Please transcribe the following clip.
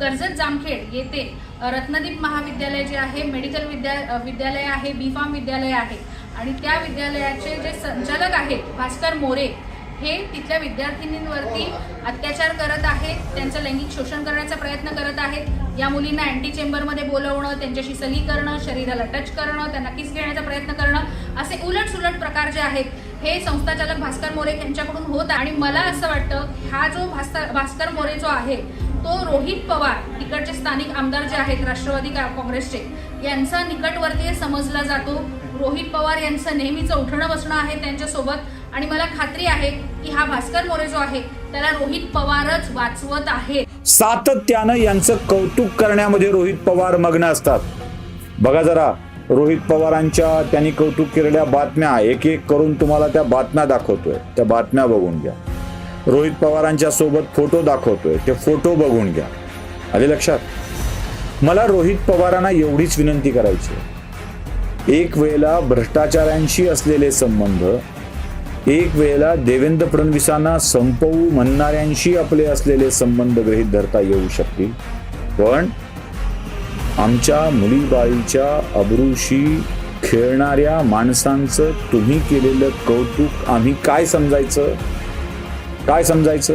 कर्जत जामखेड येथे रत्नदीप महाविद्यालय जे आहे मेडिकल विद्या विद्यालय आहे बी फार्म विद्यालय आहे. आणि त्या विद्यालयाचे जे संचालक आहेत भास्कर मोरे हे तिथल्या विद्यार्थिनींवरती अत्याचार करत आहेत त्यांचं लैंगिक शोषण करण्याचा प्रयत्न करत आहेत. या मुलींना अँटी चेंबरमध्ये बोलवणं त्यांच्याशी सली करणं शरीराला टच करणं त्यांना किस घेण्याचा प्रयत्न करणं असे उलट सुलट प्रकार जे आहेत हे संस्थाचालक भास्कर मोरे यांच्याकडून होत आणि मला असं वाटतं हा जो भास्कर भास्कर मोरे जो आहे तो रोहित पवार तिकडचे स्थानिक आमदार जे आहेत राष्ट्रवादी काँग्रेसचे यांचा निकटवर्तीय समजला जातो. रोहित पवार यांचं नेहमीचं उठणं बसणं आहे त्यांच्यासोबत. आणि मला खात्री आहे की हा भास्कर मोरे जो आहे त्याला रोहित पवारच वाचवत आहे सातत्यानं यांचं कौतुक करण्यामध्ये रोहित पवार मग्न असतात. बघा जरा रोहित पवारांच्या त्यांनी कौतुक केलेल्या बातम्या एक एक करून तुम्हाला त्या बातम्या दाखवतोय. त्या बातम्या बघून घ्या. रोहित पवारांच्या सोबत फोटो दाखवतोय. ते फोटो बघून घ्या. आले लक्षात? मला रोहित पवारांना एवढीच विनंती करायची आहे. एक वेळेला भ्रष्टाचारांशी असलेले संबंध एक वेळेला देवेंद्र फडणवीसांना संपवू म्हणणाऱ्यांशी आपले असलेले संबंध गृहीत धरता येऊ शकतील. पण आमच्या मुलीबाईच्या अब्रूशी खेळणाऱ्या माणसांचं तुम्ही केलेलं कौतुक आम्ही काय समजायचं? काय समजायचं?